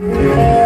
Música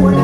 บุญ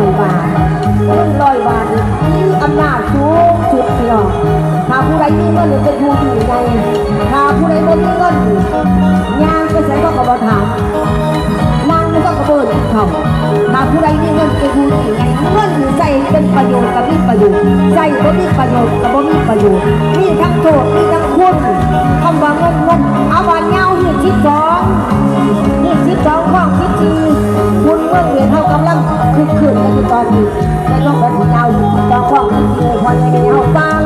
อยบาทเงินร้อยบาทมีอำนาจสูงสุดพี่น้องถ้าผู้ใดมีเงินจะอยู่อยู่ใงถ้าผู้ใดบ่มีเงินยางก็ใช้ก็กระบอกถามนั่งก็กระเบิดเขถ้าผู้ใดมีเงินจะอยู่อยู่ใงเงินใจเป็นประโยชน์กับมีประโยชน์ใส่บ่มีประโยชน์กับบ่มีประโยชน์มีทั้งโทษมีทั้งคุณคำว่าเงินเงินเอาวันเงาที่ชิดสองที่ชิดสองข้องชิดสี่คุณเมื่อเห็น ทุกคืนที่ตอนดึกไม่ต้องเป็นเราต้องว่องที่เจอคนในเฮาฟัง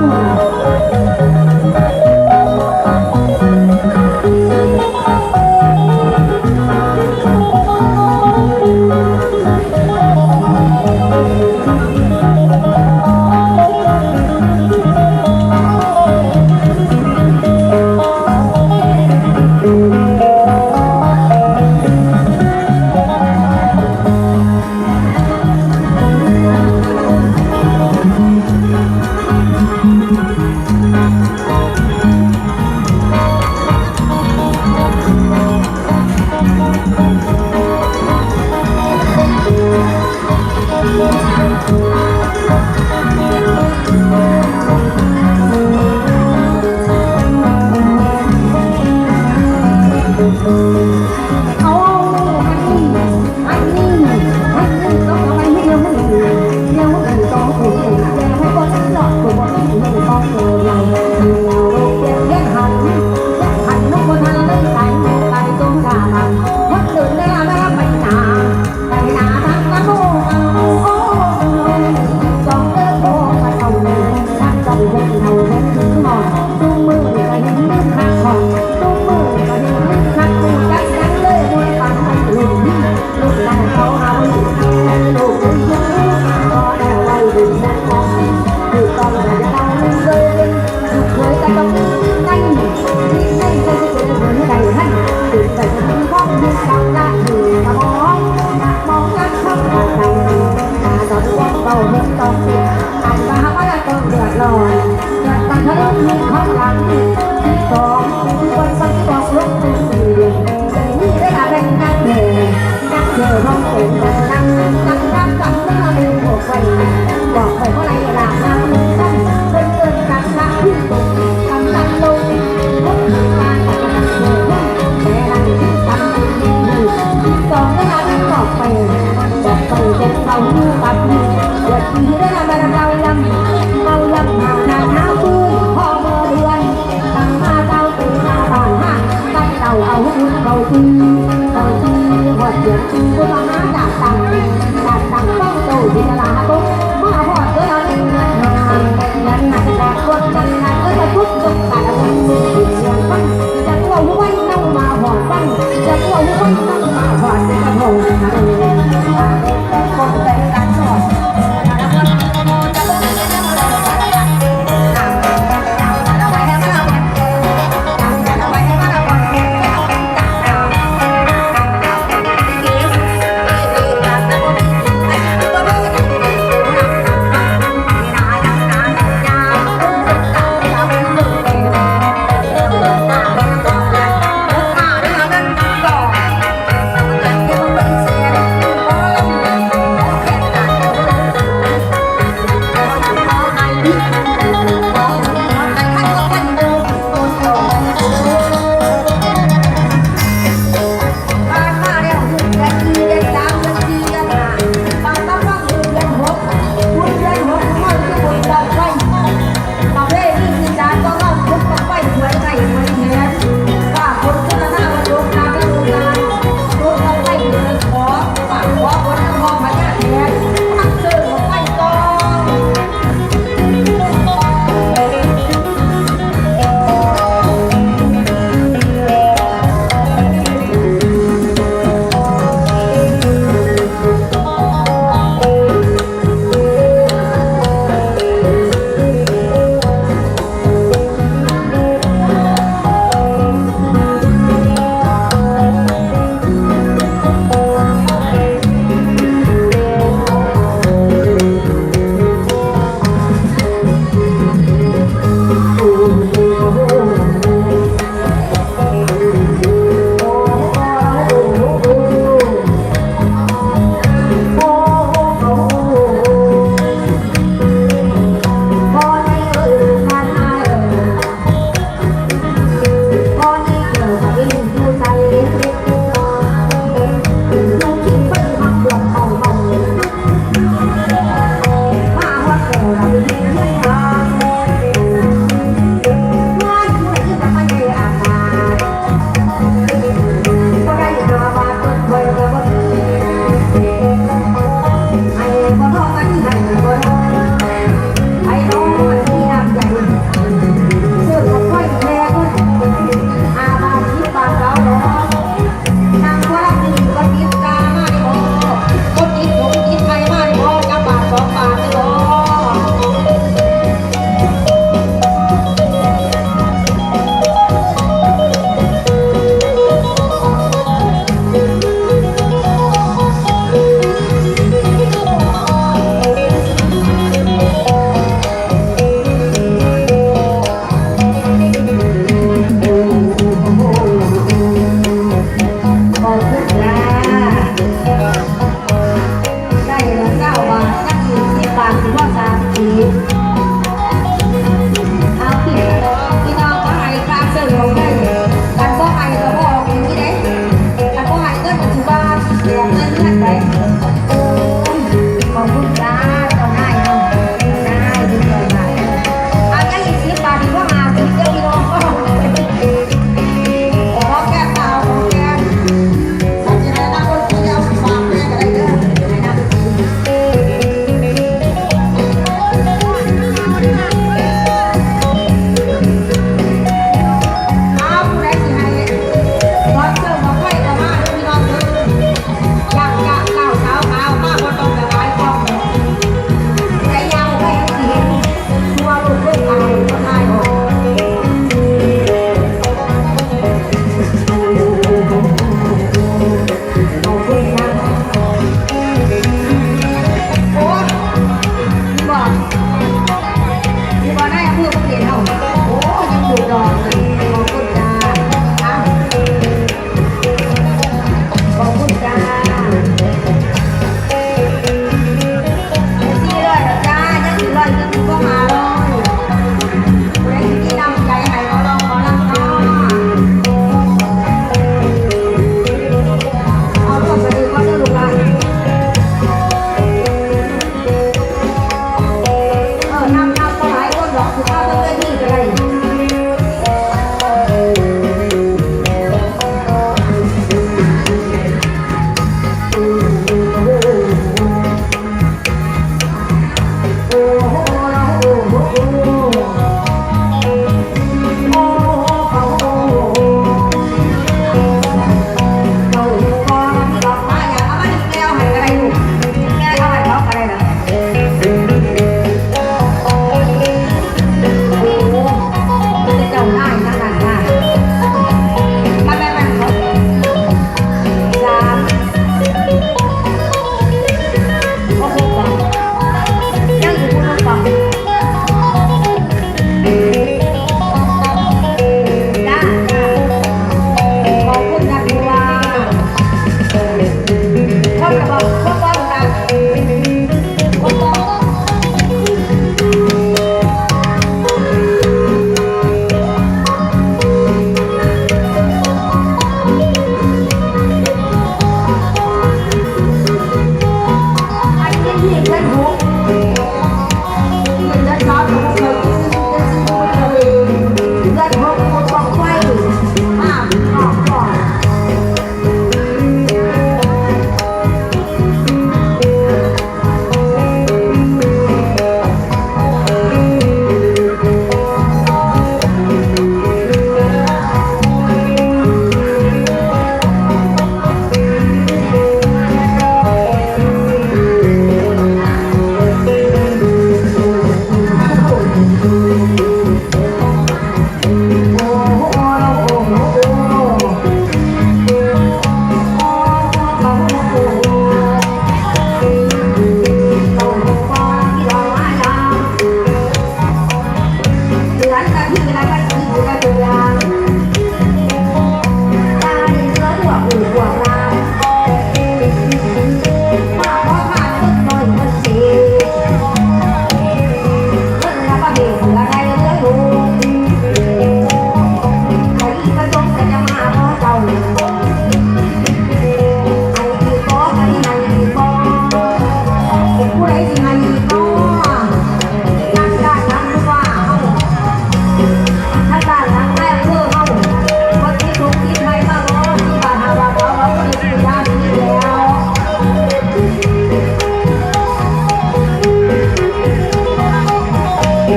ทีได้ละมาเราลำเมาลำมาหน้าหน้าปืนพอเมื่อเดือนตั้งมาเจ้าตื่นมาบ้านห้าตั้งเต่าเอาหุ่นเบาตีเบาตีหัวเสียงกูมา